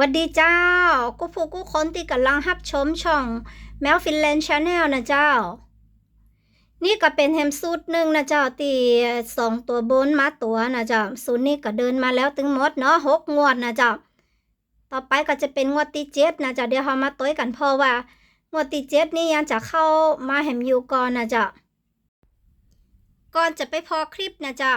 วัสดีเจ้า กูผู้กูคนที่กำลังรับชมช่อง แมวฟินแลนด์ชาแนลนะเจ้า นี่ก็เป็นแฮมสูตรหนึ่งนะเจ้าตีสองตัวบนมาตัวนะเจ้าสูตรนี้ก็เดินมาแล้วถึงหมดเนาะหกงวดนะเจ้า ต่อไปก็จะเป็นงวดที่เจ็ดนะเจ้าเดี๋ยวเรามาต้อยกันเพราะว่า งวดที่เจ็ดนี่ยังจะเข้ามาแฮมยูก่อนนะเจ้าก่อนจะไปพอคลิปนะเจ้า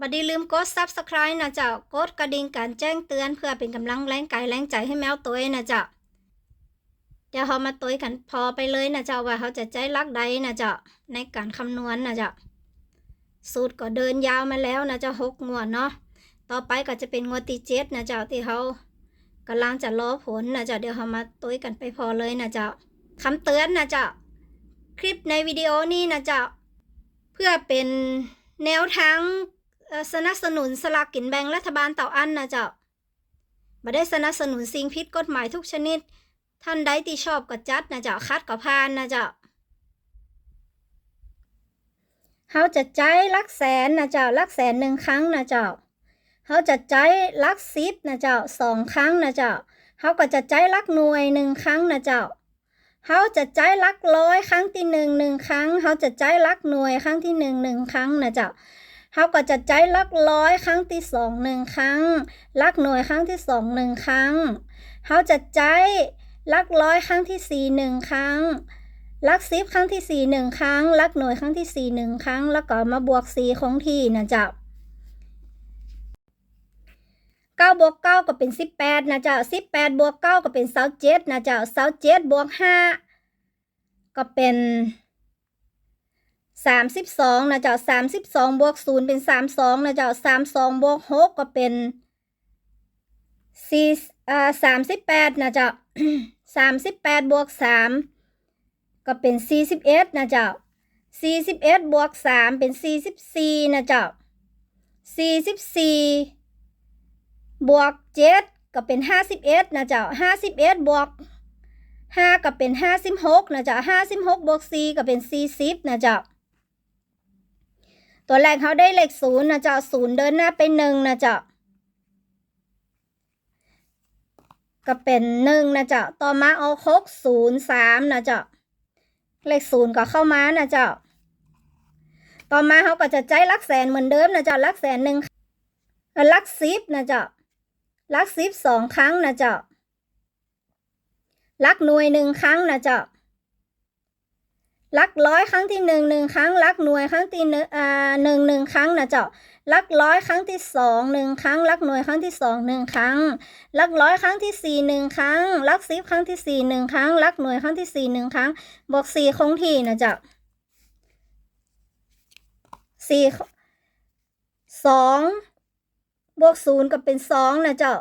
บัดนี้ลืมกด subscribe นะเจ้ากดกระดิ่งการแจ้งเตือนเพื่อเป็นกำลังแรงกายแรงใจให้แมวตัวเองนะเจ้าเดี๋ยวเรามาตัวกันพอไปเลยนะเจ้าว่าเขาจะใจรักใดนะเจ้าในการคำนวณนะเจ้าสูตรก็เดินยาวมาแล้วนะเจ้าหกงวดเนาะต่อไปก็จะเป็นงวดที่เจ็ดนะเจ้าที่เขากำลังจะรอผลนะเจ้าเดี๋ยวเรามาตัวกันไปพอเลยนะเจ้าคำเตือนนะเจ้าคลิปในวิดีโอนี้นะเจ้าเพื่อเป็นแนวทาง สนับสนุนสลากกินแบ่งรัฐบาลเต่ออันนะเจ้าบ่ได้สนับสนุนสิ่งผิดกฎหมายทุกชนิด ท่านใดที่ชอบก็จัดนะเจ้าคัดก็ผ่านนะเจ้าเฮาจะใจายหลักแสนนะเจ้าลักแสนหนึ่งครั้งนะเจ้าเฮาจะใจายหลักสิบนะเจ้าสองครั้งนะเจ้าเฮาก็จะใจายหลักหน่วยหนึ่งครั้งนะเจ้าเฮาจะใจายหลักร้อยครั้งที่หนึ่งหนึ่งครั้งเฮาจะใจายหลักหน่วยครั้งที่หนึ่งหนึ่งครั้งนะเจ้า เขาก็จะใจลักร้อยครั้งที่สองหนึ่งครั้ง ลักหน่วยครั้งที่สองหนึ่งครั้งเขาจะใจลักร้อยครั้งที่สี่หนึ่งครั้ง ลักสิบครั้งที่สี่หนึ่งครั้ง ลักหน่วยครั้งที่สี่หนึ่งครั้ง แล้วก็มาบวกสี่คงที่นะจ๊ะเก้าบวกเก้าก็เป็นสิบแปดนะจ๊ะสิบแปดบวกเก้าก็เป็นเสาเจ็ดนะจ๊ะเสาเจ็ดบวกห้าก็เป็น สามสิบสองนะเจ้าสามสิบสองบวกศูนย์เป็นสามสองนะเจ้าสามสองบวกหกก็เป็นสี่อ่าสามสิบแปดนะเจ้าสามสิบแปดบวกสามก็เป็นสี่สิบเอ็ดนะเจ้าสี่สิบเอ็ดบวกสามเป็นสี่สิบสี่นะเจ้าสี่สิบสี่บวกเจ็ดก็เป็นห้าสิบเอ็ดนะเจ้าห้าสิบเอ็ดบวกห้าก็เป็นห้าสิบหกนะเจ้าห้าสิบหกบวกสี่ก็เป็นสี่สิบนะเจ้า ตัวแรกเขาได้เลขศูนย์นะเจ้าศูนย์เดินหน้าไปหนึ่งนะเจ้าก็เป็นหนึ่งนะเจ้าต่อมาเอาหกศูนย์สามนะเจ้าเลขศูนย์ก็เข้ามานะเจ้าต่อมาเขาก็จะใจลักแสนเหมือนเดิมนะเจ้าลักแสนหนึ่งลักสิบนะเจ้าลักสิบสองครั้งนะเจ้าลักหน่วยหนึ่งครั้งนะเจ้า ลักร้อยครั้งที่หนึ่งหนึ่งครั้งลักหน่วยครั้งที่หนึ่งอ่าหนึ่งหนึ่งครั้งนะเจ้าลักร้อยครั้งที่สองหนึ่งครั้งลักหน่วยครั้งที่สองหนึ่งครั้งลักร้อยครั้งที่สี่หนึ่งครั้งลักสิบครั้งที่สี่หนึ่งครั้งลักหน่วยครั้งที่สี่หนึ่งครั้งบวกสี่คงที่นะเจ้าสี่สองบวกศูนย์ก็เป็นสองนะเจ้า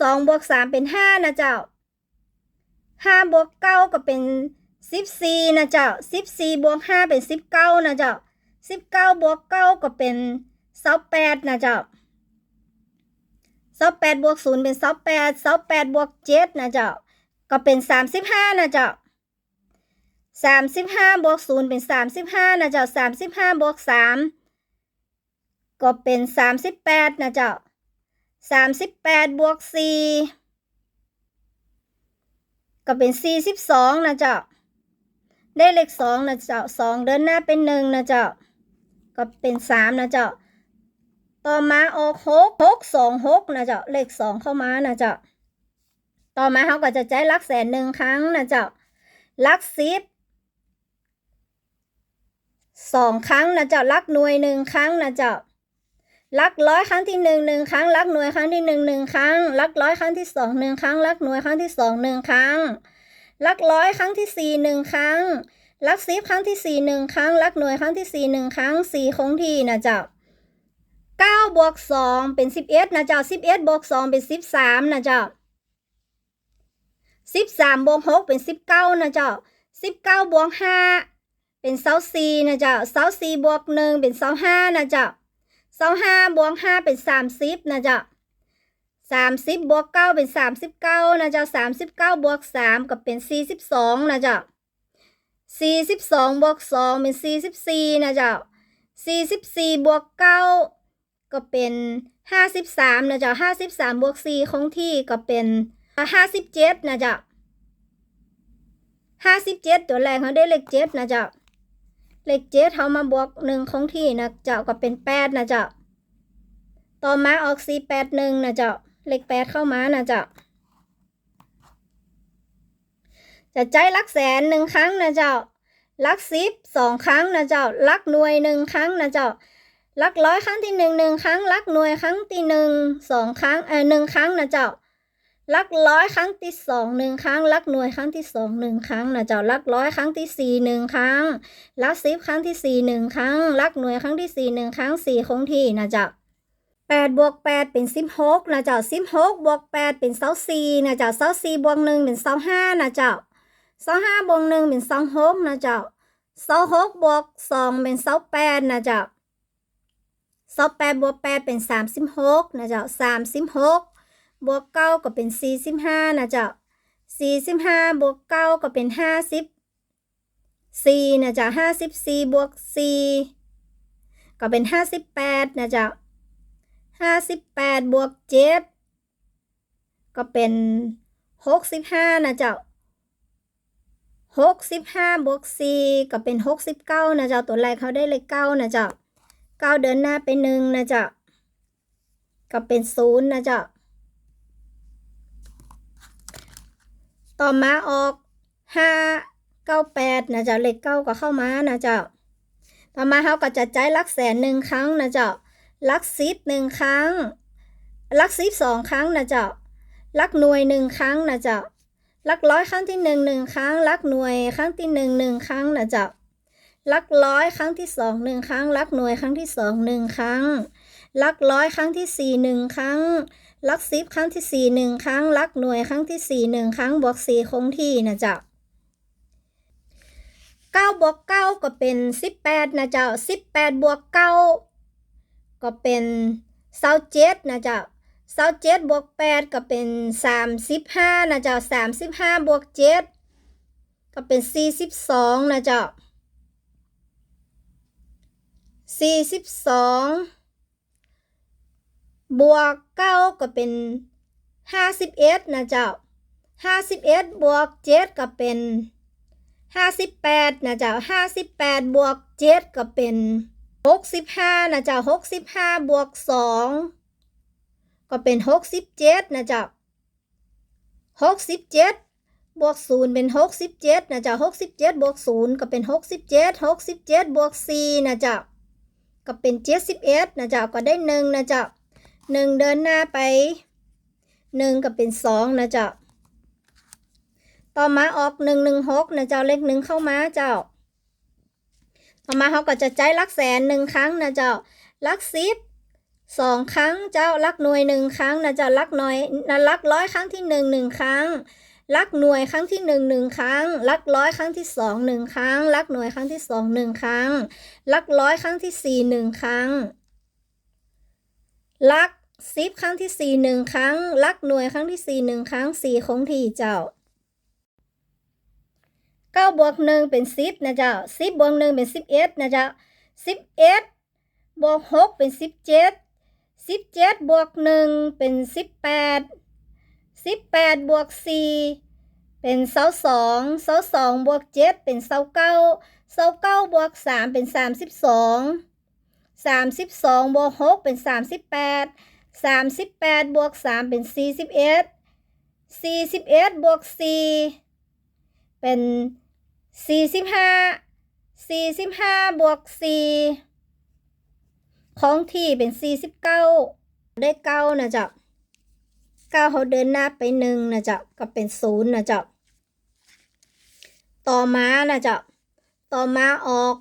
สองบวกสามเป็นห้านะเจ้าห้าบวกเก้าก็เป็น สิบสี่นะเจ้าสิบสี่บวกห้าเป็นสิบเก้านะเจ้าสิบเก้าบวกเก้าก็เป็นเสาแปดนะเจ้าเสาแปดบวกศูนย์เป็นเสาแปดเสาแปดบวกเจ็ดนะเจ้าก็เป็นสามสิบห้านะเจ้าสามสิบห้าบวกศูนย์เป็นสามสิบห้านะเจ้าสามสิบห้าบวกสามก็เป็นสามสิบแปดนะเจ้าสามสิบแปดบวกสี่ก็เป็นสี่สิบสองนะเจ้า ได้เลขสองนะเจ้าสองเดินหน้าเป็นหนึ่งนะเจ้าก็เป็นสามนะเจ้าต่อมาออกหกหกสองหกนะเจ้าเลขสองเข้ามานะเจ้าต่อมาเขาก็จะใจลักแสนหนึ่งครั้งนะเจ้าลักสิบสองครั้งนะเจ้าลักหน่วยหนึ่งครั้งนะเจ้าลักร้อยครั้งที่หนึ่งหนึ่งครั้งลักหน่วยครั้งที่หนึ่งหนึ่งครั้งลักร้อยครั้งที่สองหนึ่งครั้งลักหน่วยครั้งที่สองหนึ่งครั้ง ลักร้อยครั้งที่สี่หนึ่งครั้ง ลักสิบครั้งที่สี่หนึ่งครั้ง ลักหน่วยครั้งที่สี่หนึ่งครั้งสี่คงที่นะเจ้าเก้าบวกสองเป็นสิบเอ็ดนะเจ้าสิบเอ็ดบวกสองเป็นสิบสามนะเจ้าสิบสามบวกหกเป็นสิบเก้านะเจ้าสิบเก้าบวกห้าเป็นเสาสี่นะเจ้าเสาสี่บวกหนึ่งเป็นเสาห้านะเจ้าเสาห้าบวกห้าเป็นสามสิบนะเจ้า สามสิบบวกเก้าเป็นสามสิบเก้านะจ้าสามสิบเก้าบวกสามก็เป็นสี่สิบสองนะจ้าสี่สิบสองบวกสองเป็นสี่สิบสี่นะจ้าสี่สิบสี่บวกเก้าก็เป็นห้าสิบสามนะจ้าห้าสิบสามบวกสี่คงที่ก็เป็นห้าสิบเจ็ดนะจ้าห้าสิบเจ็ดตัวแรกเขาได้เลขเจ็ดนะจ้าเลขเจ็ดเขามาบวกหนึ่งคงที่นะจ้าก็เป็นแปดนะจ้าต่อมาออกสี่แปดหนึ่งนะจ้า เลขแปดเข้ามานะเจ้าจะใจลักแสนหนึ่งครั้งนะเจ้าลักสิบสองครั้งนะเจ้าลักหน่วยหนึ่งครั้งนะเจ้าลักร้อยครั้งที่หนึ่งหนึ่งครั้งลักหน่วยครั้งที่หนึ่งสองครั้งเออหนึ่งครั้งนะเจ้าลักร้อยครั้งที่สองหนึ่งครั้งลักหน่วยครั้งที่สองหนึ่งครั้งนะเจ้าลักร้อยครั้งที่สี่หนึ่งครั้งลักสิบครั้งที่สี่หนึ่งครั้งลักหน่วยครั้งที่สี่หนึ่งครั้งสี่คงที่นะเจ้า แปดบวกแปดเป็นสิบหกนะเจ้าสิบหกบวกแปดเป็นเสาสี่นะเจ้าเสาสี่บวกหนึ่งเป็นเสาห้านะเจ้าเสาห้าบวกหนึ่งเป็นเสาหกนะเจ้าเสาหกบวกสองเป็นเสาแปดนะเจ้าสอบแปดบวกแปดเป็นสามสิบหกนะเจ้าสามสิบหกบวกเก้าก็เป็นสี่สิบห้านะเจ้าสี่สิบห้าบวกเก้าก็เป็นห้าสิบสี่นะเจ้าห้าสิบสี่บวกสี่ก็เป็นห้าสิบแปดนะเจ้า ห้าสิบแปดบวกเจ็ดก็เป็นหกสิบห้านะเจ้าหกสิบห้าบวกสี่ก็เป็นหกสิบเก้านะเจ้าตัวแรกเขาได้เลขเก้านะเจ้าเก้าเดินหน้าไปหนึ่งนะเจ๊ะก็เป็นศูนย์นะจ๊ะต่อมาออกห้าเก้าแปดนะเจ๊ะเลขเก้าก็เข้ามานะเจ๊ะต่อมาเขาก็จะใจลักแสนหนึ่งครั้งนะเจ๊ะ ลักสิบหนึ่งครั้ง ลักสิบสองครั้งนะจ๊ะลักหน่วยหนึ่งครั้งนะจ๊ะลักร้อยครั้งที่หนึ่งหนึ่งครั้ง ลักหน่วยครั้งที่หนึ่งหนึ่งครั้งนะจ๊ะลักร้อยครั้งที่สองหนึ่งครั้ง ลักหน่วยครั้งที่สองหนึ่งครั้ง ลักร้อยครั้งที่สี่หนึ่งครั้ง ลักสิบครั้งที่สี่หนึ่งครั้ง ลักหน่วยครั้งที่สี่หนึ่งครั้งบวกสี่คงที่นะเจ้าเก้าบวกเก้าก็เป็นสิบแปดนะเจ้าสิบแปดบวกเก้า ก็เป็นเศร้าเจ็ดนะเจ้าเศร้าเจ็ดบวกแปดก็เป็นสามสิบห้านะเจ้าสามสิบห้าบวกเจ็ดก็เป็นสี่สิบสองนะเจ้าสี่สิบสองบวกเก้าก็เป็นห้าสิบเอ็ดนะเจ้าห้าสิบเอ็ดบวกเจ็ดก็เป็นห้าสิบแปดนะเจ้าห้าสิบแปดบวกเจ็ดก็เป็น หกสิบห้านะจ้าหกสิบห้าบวกสองก็เป็นหกสิบเจ็ดนะจ้าหกสิบเจ็ดบวกศูนย์เป็นหกสิบเจ็ดนะจ้าหกสิบเจ็ดบวกศูนย์ก็เป็นหกสิบเจ็ดหกสิบเจ็ดบวกสี่นะจ้าก็เป็นเจ็ดสิบเอ็ดนะจ้าก็ได้หนึ่งนะจ้าหนึ่งเดินหน้าไปหนึ่งก็เป็นสองนะจ้าต่อมาออกหนึ่งหนึ่งหกนะเจ้าเลขหนึ่งเข้ามาเจ้า ต่อมาเขาก็จะใจลักแสนหนึ่งครั้งนะเจ้าลักสิบสองครั้งเจ้าลักหน่วยหนึ่งครั้งนะเจ้าลักหน่วยนะลักร้อยครั้งที่หนึ่งหนึ่งครั้งลักหน่วยครั้งที่หนึ่งหนึ่งครั้งลักร้อยครั้งที่สองหนึ่งครั้งลักหน่วยครั้งที่สองหนึ่งครั้งลักร้อยครั้งที่สี่หนึ่งครั้งลักสิบครั้งที่สี่หนึ่งครั้งลักหน่วยครั้งที่สี่หนึ่งครั้งสี่คงที่เจ้า เก้าบวกหนึ่งเป็นสิบนะเจ้าสิบบวกหนึ่งเป็นสิบเอ็ดนะเจ้าสิบเอ็ดบวกหกเป็นสิบเจ็ดสิบเจ็ดบวกหนึ่งเป็นสิบแปดสิบแปดบวกสี่เป็นเสาสองเสาสองบวกเจ็ดเป็นเสาเก้าเสาเก้าบวกสามเป็นสามสิบสองสามสิบสองบวกหกเป็นสามสิบแปดสามสิบแปดบวกสามเป็นสี่สิบเอ็ดสี่สิบเอ็ดบวกสี่ เป็นสี่สิบห้าสี่สิบห้าบวกสี่ของที่เป็นสี่สิบเก้าได้เก้านะจ๊ะเก้าเขาเดินหน้าไปหนึ่งนะจ๊ะก็เป็นศูนย์นะจ๊ะต่อมานะจ๊ะต่อมาออก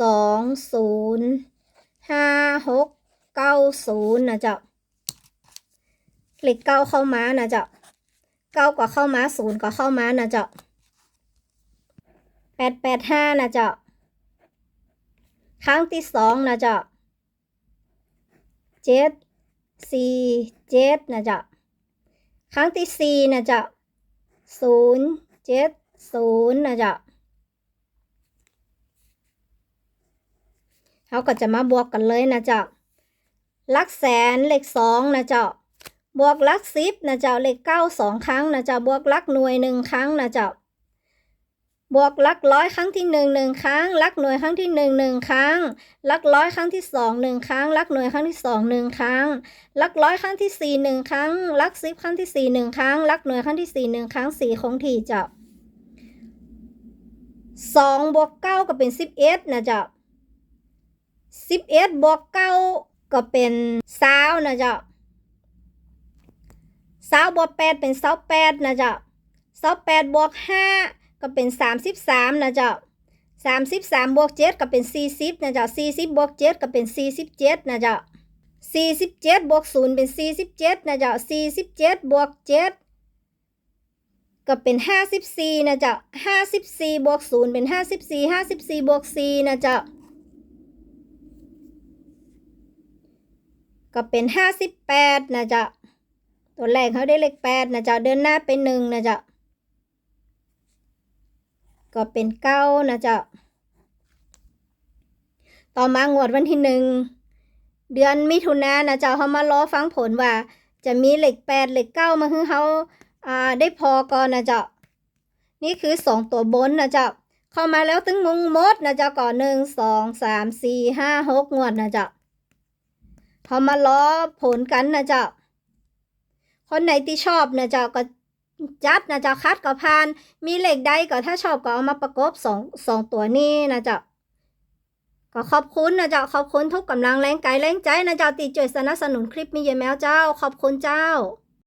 สองศูนย์ห้าหกเก้าศูนย์นะจ๊ะเลขเก้าเข้ามานะจ๊ะ เก้าก็เข้ามาศูนย์ก็เข้ามานะเจ๊ะแปดแปดห้านะเจ๊ะครั้งที่สองนะเจ๊ะเจ็ดสี่เจ็ดนะเจ๊ะครั้งที่สี่นะเจ๊ะศูนย์เจ็ดศูนย์นะเจ๊ะเขาเขาก็จะมาบวกกันเลยนะเจ้าลักแสนเลขสองนะเจ้า บวกลักสิบนะเจ้าเลขเก้าสองครั้งนะเจ้าบวกลักหน่วยหนึ่งครั้งนะเจ้าบวกลักร้อยครั้งที่หนึ่งหนึ่งครั้งลักหน่วยครั้งที่หนึ่งหนึ่งครั้งลักร้อยครั้งที่สองหนึ่งครั้งลักหน่วยครั้งที่สองหนึ่งครั้งลักร้อยครั้งที่สี่หนึ่งครั้งลักสิบครั้งที่สี่หนึ่งครั้งลักหน่วยครั้งที่สี่หนึ่งครั้งสี่คงที่เจ้าสองบวกเก้าก็เป็นสิบเอ็ดนะเจ้าสิบเอ็ดบวกเก้าก็เป็นสาวนะเจ้า สาวบวกแปดเป็นสาวแปดนะเจ้าสาวแปดบวกห้าก็เป็นสามสิบสามนะเจ้าสามสิบสามบวกเจ็ดก็เป็นสี่สิบนะเจ้าสี่สิบบวกเจ็ดก็เป็นสี่สิบเจ็ดนะเจ้าสี่สิบเจ็ดบวกศูนย์เป็นสี่สิบเจ็ดนะเจ้าสี่สิบเจ็ดบวกเจ็ดก็เป็นห้าสิบสี่นะเจ้าห้าสิบสี่บวกศูนย์เป็นห้าสิบสี่ห้าสิบสี่บวกสี่นะเจ้าก็เป็นห้าสิบแปดนะเจ้า ตัวแรกเขาได้เลขแปดนะเจ้าเดินหน้าไปหนึ่งนะเจ้าก็เป็นเก้านะเจ้าต่อมางวดวันที่หนึ่งเดือนมิถุนายนนะเจ้าเขามารอฟังผลว่า จะมีเหล็กแปดเหล็กเก้ามาให้เขาอ่าได้พอก่อนนะเจ้านี่คือสองตัวบนนะเจ้าเข้ามาแล้วตึงมุงมดนะเจ้าก่อนหนึ่งสองสามสี่ห้าหกงวดนะเจ้าเขามาล้อผลกันนะเจ้า คนไหนที่ชอบนะเจ้าก็จัดนะเจ้าคัดก็พาน มีเหล็กใดก็ถ้าชอบก็เอามาประกบสองสองตัวนี้นะเจ้าก็ขอบคุณนะเจ้าขอบคุณทุกกำลังแรงกายแรงใจนะเจ้าตีจ่วยสนับสนุนคลิปมีเยแมวเจ้า ขอบคุณเจ้า